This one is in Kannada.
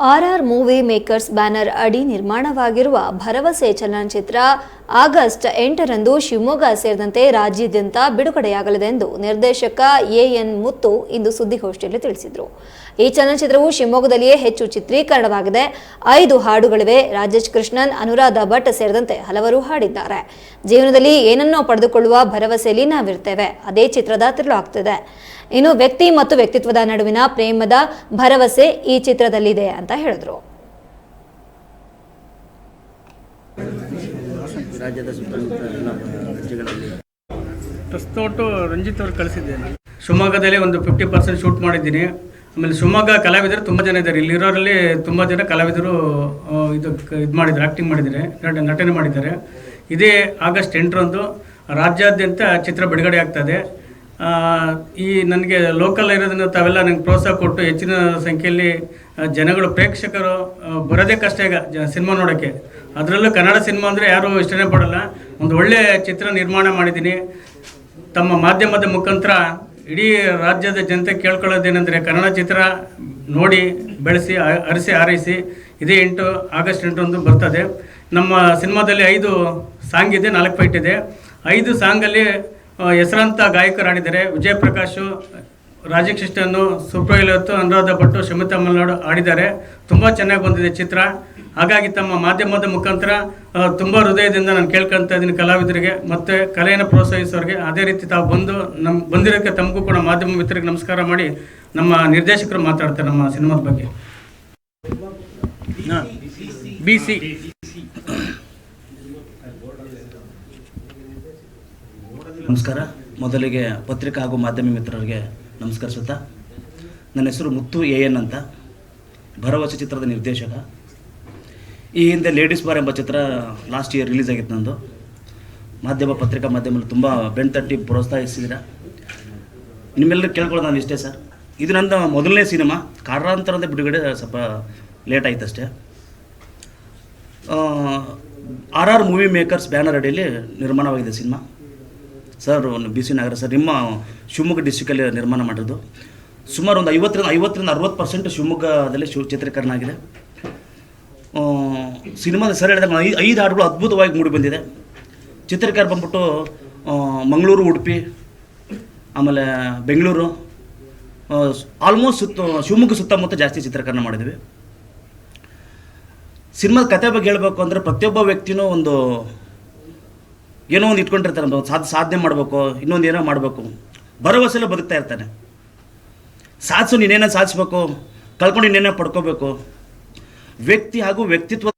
ಆರ್ಆರ್ ಮೂವಿ ಮೇಕರ್ಸ್ ಬ್ಯಾನರ್ ಅಡಿ ನಿರ್ಮಾಣವಾಗಿರುವ ಭರವಸೆ ಚಲನಚಿತ್ರ ಆಗಸ್ಟ್ ಎಂಟರಂದು ಶಿವಮೊಗ್ಗ ಸೇರಿದಂತೆ ರಾಜ್ಯಾದ್ಯಂತ ಬಿಡುಗಡೆಯಾಗಲಿದೆ ಎಂದು ನಿರ್ದೇಶಕ ಎಎನ್ ಮುತ್ತು ಇಂದು ಸುದ್ದಿಗೋಷ್ಠಿಯಲ್ಲಿ ತಿಳಿಸಿದರು. ಈ ಚಲನಚಿತ್ರವು ಶಿವಮೊಗ್ಗದಲ್ಲಿಯೇ ಹೆಚ್ಚು ಚಿತ್ರೀಕರಣವಾಗಿದೆ. ಐದು ಹಾಡುಗಳಿವೆ. ರಾಜೇಶ್ ಕೃಷ್ಣನ್, ಅನುರಾಧ ಭಟ್ ಸೇರಿದಂತೆ ಹಲವರು ಹಾಡಿದ್ದಾರೆ. ಜೀವನದಲ್ಲಿ ಏನನ್ನೋ ಪಡೆದುಕೊಳ್ಳುವ ಭರವಸೆಯಲ್ಲಿ ನಾವಿರ್ತೇವೆ. ಅದೇ ಚಿತ್ರದ ತಿರುಳು ಆಗ್ತಿದೆ. ಇನ್ನು ವ್ಯಕ್ತಿ ಮತ್ತು ವ್ಯಕ್ತಿತ್ವದ ನಡುವಿನ ಪ್ರೇಮದ ಭರವಸೆ ಈ ಚಿತ್ರದಲ್ಲಿದೆ ಅಂತ ಹೇಳಿದ್ರು. ರಾಜ್ಯದ ಸುತ್ತಮುತ್ತ ಎಲ್ಲ ರಾಜ್ಯಗಳಲ್ಲಿ. ಪ್ರಸ್ತೋಟು ರಂಜಿತ್ ಅವರು ಕಳಿಸಿದ್ದೇನೆ. ಶಿವಮೊಗ್ಗದಲ್ಲಿ ಒಂದು ಫಿಫ್ಟಿ ಪರ್ಸೆಂಟ್ ಶೂಟ್ ಮಾಡಿದ್ದೀನಿ. ಆಮೇಲೆ ಶಿವಮೊಗ್ಗ ಕಲಾವಿದರು ತುಂಬ ಜನ ಇದ್ದಾರೆ. ಇಲ್ಲಿರೋರಲ್ಲಿ ತುಂಬ ಜನ ಕಲಾವಿದರು ಇದು ಇದು ಮಾಡಿದ್ದಾರೆ ಆ್ಯಕ್ಟಿಂಗ್ ಮಾಡಿದ್ದಾರೆ, ನಟ- ನಟನೆ ಮಾಡಿದ್ದಾರೆ. ಇದೇ ಆಗಸ್ಟ್ ಎಂಟರಂದು ರಾಜ್ಯಾದ್ಯಂತ ಚಿತ್ರ ಬಿಡುಗಡೆ ಆಗ್ತದೆ ಈ ನನಗೆ ಲೋಕಲ್ ಇರೋದನ್ನು ತಾವೆಲ್ಲ ನನಗೆ ಪ್ರೋತ್ಸಾಹ ಕೊಟ್ಟು ಹೆಚ್ಚಿನ ಸಂಖ್ಯೆಯಲ್ಲಿ ಜನಗಳು, ಪ್ರೇಕ್ಷಕರು ಬರೋದೇ ಕಷ್ಟ ಈಗ ಜ, ಸಿನಿಮಾ ನೋಡೋಕ್ಕೆ. ಅದರಲ್ಲೂ ಕನ್ನಡ ಸಿನಿಮಾ ಅಂದರೆ ಯಾರೂ ಇಷ್ಟನೇ ಪಡೋಲ್ಲ. ಒಂದು ಒಳ್ಳೆಯ ಚಿತ್ರ ನಿರ್ಮಾಣ ಮಾಡಿದ್ದೀನಿ. ತಮ್ಮ ಮಾಧ್ಯಮದ ಮುಖಾಂತರ ಇಡೀ ರಾಜ್ಯದ ಜನತೆ ಕೇಳ್ಕೊಳ್ಳೋದೇನೆಂದರೆ ಕನ್ನಡ ಚಿತ್ರ ನೋಡಿ, ಬೆಳೆಸಿ ಅರಸಿ, ಹಾರೈಸಿ, ಇದೇ ಎಂಟು ಆಗಸ್ಟ್ ಎಂಟರಂದು ಬರ್ತದೆ. ನಮ್ಮ ಸಿನಿಮಾದಲ್ಲಿ ಐದು ಸಾಂಗ್ ಇದೆ, ನಾಲ್ಕು ಫೈಟ್ ಇದೆ. ಐದು ಸಾಂಗಲ್ಲಿ ಹೆಸರಾಂತ ಗಾಯಕರು ವಿಜಯ ಪ್ರಕಾಶು ರಾಜಕೃಷ್ಣನು ಸುಪ್ರಯಿಲತ್ತು ಅನುರಾಧ ಭಟ್ಟು ಶಮಿತಾ ಮಲ್ನಾಡು ಆಡಿದ್ದಾರೆ. ತುಂಬ ಚೆನ್ನಾಗಿ ಬಂದಿದೆ ಚಿತ್ರ. ಹಾಗಾಗಿ ತಮ್ಮ ಮಾಧ್ಯಮದ ಮುಖಾಂತರ ತುಂಬ ಹೃದಯದಿಂದ ನಾನು ಕೇಳ್ಕೊಳ್ತಾ ಇದ್ದೀನಿ ಕಲಾವಿದರಿಗೆ. ಮತ್ತು ಕಲೆಯನ್ನು ಪ್ರೋತ್ಸಾಹಿಸೋರಿಗೆ. ಅದೇ ರೀತಿ ತಾವು ಬಂದು ನಮ್ಮ ಬಂದಿರೋಕ್ಕೆ ತಮಗೂ ಕೂಡ ಮಾಧ್ಯಮ ಮಿತ್ರರಿಗೆ ನಮಸ್ಕಾರ ಮಾಡಿ ನಮ್ಮ ನಿರ್ದೇಶಕರು ಮಾತಾಡ್ತಾರೆ ನಮ್ಮ ಸಿನಿಮಾದ ಬಗ್ಗೆ. B C. ನಮಸ್ಕಾರ. ಮೊದಲಿಗೆ ಪತ್ರಿಕಾ ಹಾಗೂ ಮಾಧ್ಯಮ ಮಿತ್ರರಿಗೆ ನಮಸ್ಕರಿಸುತ್ತಾ, ನನ್ನ ಹೆಸರು ಮುತ್ತು ಎ ಎನ್ ಅಂತ, ಭರವಸೆ ಚಿತ್ರದ ನಿರ್ದೇಶಕ. ಈ ಹಿಂದೆ ಲೇಡೀಸ್ ಬಾರ್ ಎಂಬ ಚಿತ್ರ ಲಾಸ್ಟ್ ಇಯರ್ ರಿಲೀಸ್ ಆಗಿತ್ತು ನಂದು. ಮಾಧ್ಯಮ ಪತ್ರಿಕಾ ಮಾಧ್ಯಮದಲ್ಲಿ ತುಂಬ ಬೆನ್ ತಟ್ಟಿ ಪ್ರೋತ್ಸಾಹಿಸಿದ್ದೀರ ನಿಮ್ಮೆಲ್ಲರೂ ಕೇಳ್ಕೊಳ್ಳೋದು ನಾನು ಇಷ್ಟೇ ಸರ್. ಇದು ನನ್ನ ಮೊದಲನೇ ಸಿನಿಮಾ ಕಾರಣಾಂತರದ ಬಿಡುಗಡೆ ಸ್ವಲ್ಪ ಲೇಟ್ ಆಯ್ತು ಅಷ್ಟೇ. R R movie makers banner ಅಡಿಯಲ್ಲಿ ನಿರ್ಮಾಣವಾಗಿದೆ ಸಿನಿಮಾ. ಸರ್, ಒಂದು ಬಿ ಸಿ ನಗರ ಸರ್, ನಿಮ್ಮ ಶಿವಮೊಗ್ಗ ಡಿಸ್ಟಿಕಲ್ಲಿ ನಿರ್ಮಾಣ ಮಾಡಿದ್ದು ಸುಮಾರು ಒಂದು ಐವತ್ತರಿಂದ ಐವತ್ತರಿಂದ ಅರವತ್ತು ಪರ್ಸೆಂಟ್ ಶಿವಮೊಗ್ಗದಲ್ಲಿ ಶಿವ ಚಿತ್ರೀಕರಣ ಆಗಿದೆ. ಸಿನಿಮಾದ ಸರ್ ಹೇಳಿದಾಗ ಐದು ಐದು ಹಾಡುಗಳು ಅದ್ಭುತವಾಗಿ ಮೂಡಿ ಬಂದಿದೆ. ಚಿತ್ರೀಕರ ಬಂದ್ಬಿಟ್ಟು ಮಂಗಳೂರು, ಉಡುಪಿ, ಆಮೇಲೆ ಬೆಂಗಳೂರು ಆಲ್ಮೋಸ್ಟ್ ಸುತ್ತ, ಶಿವಮೊಗ್ಗ ಸುತ್ತಮುತ್ತ ಜಾಸ್ತಿ ಚಿತ್ರೀಕರಣ ಮಾಡಿದ್ವಿ ಸಿನಿಮಾದ ಕತೆ ಬಗ್ಗೆ ಹೇಳಬೇಕು ಅಂದರೆ ಪ್ರತಿಯೊಬ್ಬ ವ್ಯಕ್ತಿನೂ ಒಂದು ಏನೋ ಒಂದು ಇಟ್ಕೊಂಡಿರ್ತಾರೆ ಒಂದು ಸಾಧ ಸಾಧನೆ ಮಾಡಬೇಕು, ಇನ್ನೊಂದು ಏನೋ ಮಾಡಬೇಕು. ಭರವಸೆಲ್ಲ ಬದುಕ್ತಾ ಇರ್ತಾನೆ. ಸಾಧಿಸು ನೀನೇನೋ ಸಾಧಿಸ್ಬೇಕು, ಕಳ್ಕೊಂಡು ಇನ್ನೇನೋ ಪಡ್ಕೋಬೇಕು. ವ್ಯಕ್ತಿ ಹಾಗೂ ವ್ಯಕ್ತಿತ್ವ